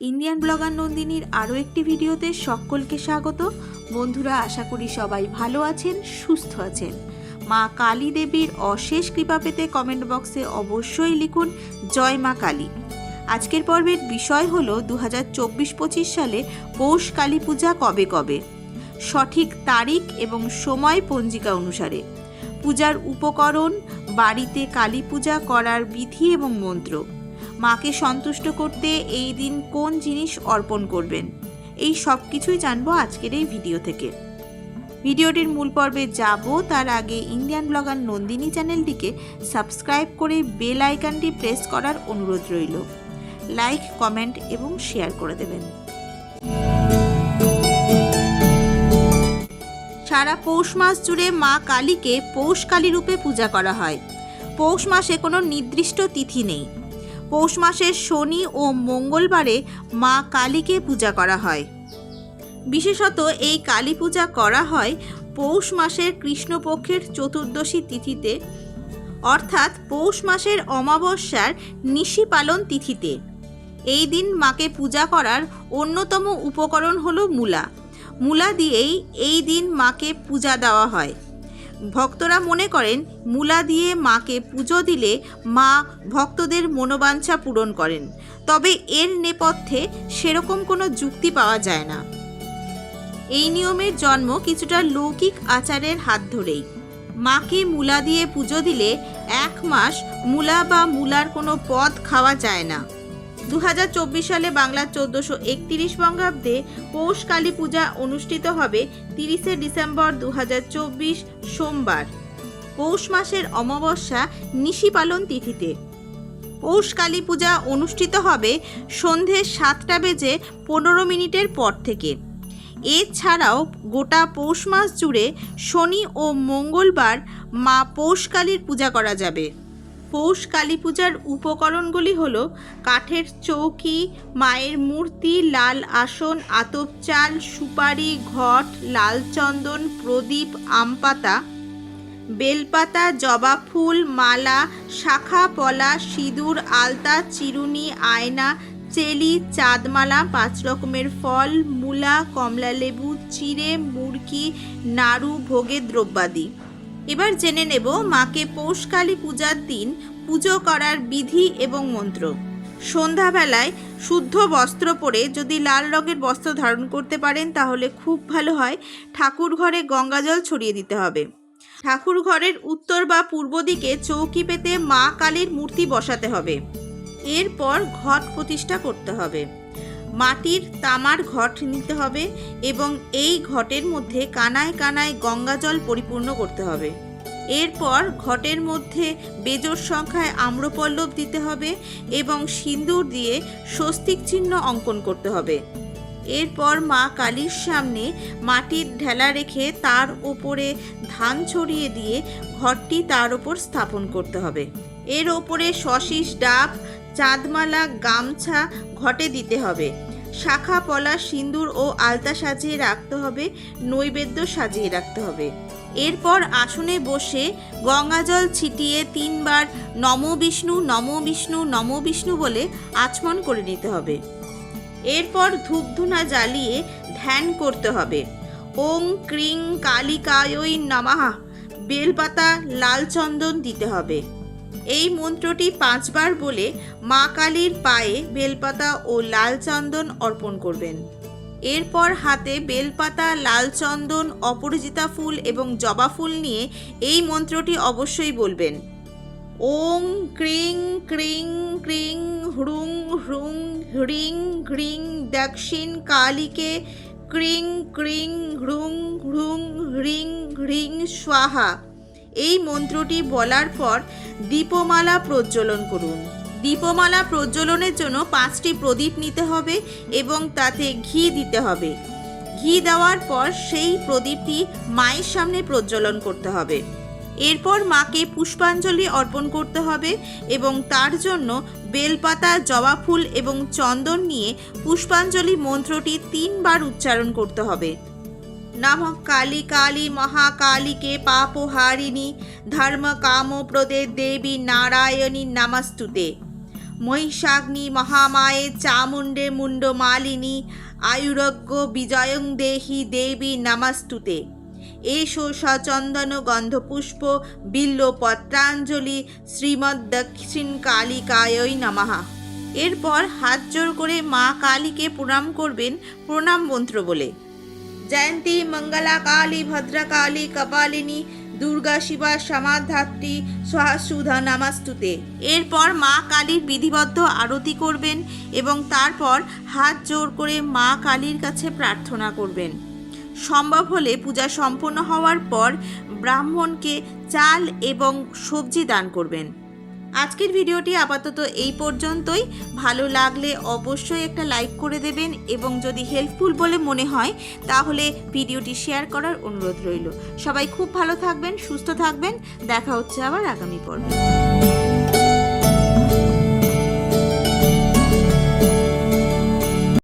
Indian blogger নন্দিনীর আরও একটি ভিডিওতে সকলকে স্বাগত। বন্ধুরা, আশা করি সবাই ভালো আছেন, সুস্থ আছেন। মা কালী দেবীর অশেষ কৃপা পেতে কমেন্ট বক্সে অবশ্যই লিখুন, জয় মা কালী। আজকের পর্বের বিষয় হল দু হাজার চব্বিশ পঁচিশ সালে পৌষ কালী পূজা কবে কবে? সঠিক তারিখ এবং সময় পঞ্জিকা অনুসারে। পূজার উপকরণ, বাড়িতে কালী পূজা করার বিধি এবং মন্ত্র। মাকে সন্তুষ্ট করতে এই দিন কোন জিনিস অর্পণ করবেন? এই সব কিছুই জানব আজকের এই ভিডিও থেকে। ভিডিওটির মূল পর্বে যাব, তার আগে ইন্ডিয়ান ব্লগার নন্দিনী চ্যানেলটিকে সাবস্ক্রাইব করে বেল আইকনটি প্রেস করার অনুরোধ রইল। লাইক, কমেন্ট এবং শেয়ার করে দেবেন। সারা পৌষ মাস জুড়ে মা কালীকে পৌষ কালী রূপে পূজা করা হয়। পৌষ মাসে কোনো নির্দিষ্ট তিথি নেই। পৌষ মাসের শনি ও মঙ্গলবারে মা কালীকে পূজা করা হয়। বিশেষত এই কালী পূজা করা হয় পৌষ মাসের কৃষ্ণপক্ষের চতুর্দশী তিথিতে, অর্থাৎ পৌষ মাসের অমাবস্যার নিশি পালন তিথিতে। এই দিন মাকে পূজা করার অন্যতম উপকরণ হলো মূলা। মূলা দিয়েই এই দিন মাকে পূজা দেওয়া হয়। ভক্তরা মনে করেন, মূলা দিয়ে মাকে পুজো দিলে মা ভক্তদের মনোবাঞ্ছা পূরণ করেন। তবে এর নেপথ্যে সেরকম কোনো যুক্তি পাওয়া যায় না। এই নিয়মের জন্ম কিছুটা লৌকিক আচারের হাত ধরেই। মাকে মূলা দিয়ে পুজো দিলে এক মাস মূলা বা মূলার কোনো পদ খাওয়া যায় না। দু হাজার চব্বিশ সালে বাংলার চোদ্দোশো একতিরিশ বঙ্গাব্দে পৌষ কালী পূজা অনুষ্ঠিত হবে তিরিশে ডিসেম্বর দু হাজার চব্বিশ সোমবার। পৌষ মাসের অমাবস্যা নিশি পালন তিথিতে। পৌষ কালী পূজা অনুষ্ঠিত হবে সন্ধে সাতটা বেজে পনেরো মিনিটের পর থেকে। এছাড়াও গোটা পৌষ মাস জুড়ে শনি ও মঙ্গলবার মা পৌষ কালীর পূজা করা যাবে। পৌষ কালী পূজার উপকরণগুলি হল কাঠের চৌকি, মায়ের মূর্তি, লাল আসন, আতপ চাল, সুপারি, ঘট, লাল চন্দন, প্রদীপ, আমপাতা, বেলপাতা, জবা ফুল, মালা, শাখা, পলা, সিঁদুর, আলতা, চিরুনি, আয়না, চেলি, চাঁদমালা, পাঁচ রকমের ফল, মূলা, কমলালেবু, চিড়ে মুরকি নাড়ু ভোগের দ্রব্যাদি। এবার জেনে নেব মাকে পৌষকালী পূজার দিন পুজো করার বিধি এবং মন্ত্র। সন্ধ্যাবেলায় শুদ্ধ বস্ত্র পরে যদি লাল রঙের বস্ত্র ধারণ করতে পারেন, তাহলে খুব ভালো হয়। ঠাকুর ঘরে গঙ্গাজল ছড়িয়ে দিতে হবে। ঠাকুর ঘরের উত্তর বা পূর্ব দিকে চৌকি পেতে মা কালীর মূর্তি বসাতে হবে। এরপর ঘট প্রতিষ্ঠা করতে হবে। মাটির তামার ঘট নিতে হবে এবং এই ঘটের মধ্যে কানায় কানায় গঙ্গাজল পরিপূর্ণ করতে হবে। এরপর ঘটের মধ্যে বেজোর সংখ্যায় আম্রপল্লব দিতে হবে এবং সিঁদুর দিয়ে স্বস্তিক চিহ্ন অঙ্কন করতে হবে। এরপর মা কালীর সামনে মাটির ঢেলা রেখে তার ওপরে ধান ছড়িয়ে দিয়ে ঘরটি তার ওপর স্থাপন করতে হবে। এর ওপরে শশিস ডাব চাঁদমালা, গামছা ঘটে দিতে হবে। শাখা, পলা, সিঁদুর ও আলতা সাজিয়ে রাখতে হবে, নৈবেদ্য সাজিয়ে রাখতে হবে। এরপর আসনে বসে গঙ্গাজল ছিটিয়ে তিনবার নম বিষ্ণু নম বিষ্ণু নম বিষ্ণু বলে আচমন করে নিতে হবে। এরপর ধূপধুনা জ্বালিয়ে ধ্যান করতে হবে। ওং ক্রিং কালিকায়ই নমাহা বেলপাতা লাল চন্দন দিতে হবে। এই মন্ত্রটি পাঁচবার বলে মা কালীর পায়ে বেলপাতা ও লাল চন্দন অর্পণ করবেন। এরপর হাতে বেলপাতা, লাল চন্দন, অপরাজিতা ফুল এবং জবা ফুল নিয়ে এই মন্ত্রটি অবশ্যই বলবেন। ওং ক্রিং ক্রিং ক্রিং হ্রুং হ্রুং হ্রিং হ্রিং দক্ষিণ কালীকে ক্রিং ক্রিং হুড়ুং হ্রুং হ্রিং হ্রিং স্বাহা। এই মন্ত্রটি বলার পর দীপমালা প্রজ্বলন করুন। দীপমালা প্রজ্বলনের জন্য পাঁচটি প্রদীপ নিতে হবে এবং তাতে ঘি দিতে হবে। ঘি দেওয়ার পর সেই প্রদীপটি মায়ের সামনে প্রজ্বলন করতে হবে। এরপর মাকে পুষ্পাঞ্জলি অর্পণ করতে হবে এবং তার জন্য বেলপাতা, জবা ফুল এবং চন্দন নিয়ে পুষ্পাঞ্জলি মন্ত্রটি তিনবার উচ্চারণ করতে হবে। নম কালী কালী মহাকালীকে পাপহারিণী ধর্ম কামপ্রদে দেবী নারায়ণী নামাস্তুতে মহিষাগ্নি মহামায়ে চামুণ্ডে মুন্ড মালিনী আয়ুরজ্ঞ বিজয়ং দেহি দেবী নমস্তুতে এষো সচন্দন গন্ধপুষ্প বিল্ল পত্রাঞ্জলি শ্রীমৎ দক্ষিণ কালিকায়ই নমঃ এরপর হাত জোর করে মা কালীকে প্রণাম করবেন প্রণাম মন্ত্র বলে। জয়ন্তী মঙ্গলা কালী ভদ্রকালী কপালিনী দুর্গা শিবা সমাধাত্রী সহস্রুধা নামাস্তুতে। এরপর মা কালীর বিধিবদ্ধ আরতি করবেন এবং তারপর হাত জোর করে মা কালীর কাছে প্রার্থনা করবেন। সম্ভব হলে পূজা সম্পন্ন হওয়ার পর ব্রাহ্মণকে চাল এবং সবজি দান করবেন। আজকের ভিডিওটি আপাতত এই পর্যন্তই। ভালো লাগলে অবশ্যই একটা লাইক করে দেবেন এবং যদি হেল্পফুল বলে মনে হয়, তাহলে ভিডিওটি শেয়ার করার অনুরোধ রইল। সবাই খুব ভালো থাকবেন, সুস্থ থাকবেন। দেখা হচ্ছে আবার আগামী পর্বে।